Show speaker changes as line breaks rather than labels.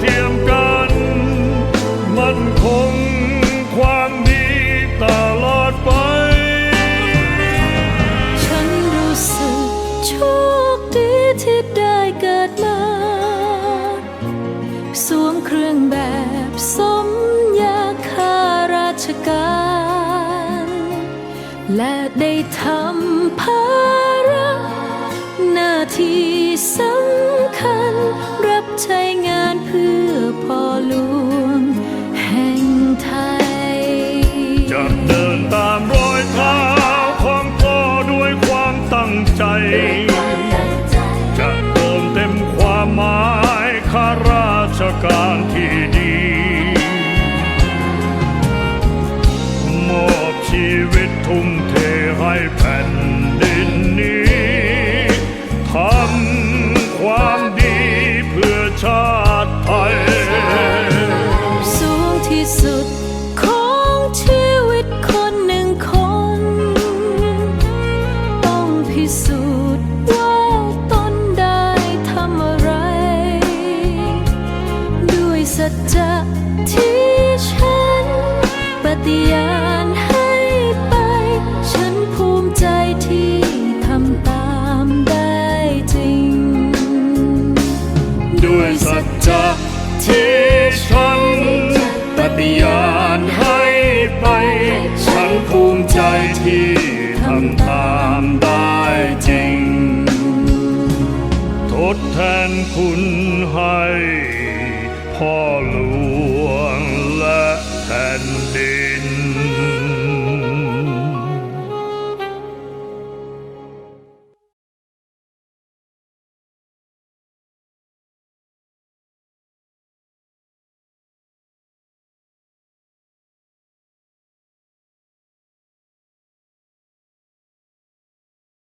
เทียมกัน มันคงความดีตลอดไป
ฉันรู้สึกโชคดีที่ได้เกิดมาสวมเครื่องแบบสมยาคาราชการ และได้ทำภาระหน้าที่สำคัญ ใช้งานเพื่อพ่อหลวง แห่งไทย
จะเดินตามรอยเท้าของพ่อด้วยความตั้งใจ จะเติมเต็มความหมายข้าราชการที่ดีมอบชีวิตทุ่มเทให้แผ่น
สูจน์ว่าตนได้ทำอะไร ด้วยสัจจะที่ฉันปฏิญาณให้ไป ฉันภูมิใจที่ทำตามได้จริง
ด้วยสัจจะที่ฉันปฏิญาณให้ไป ฉันภูมิใจที่ คุณ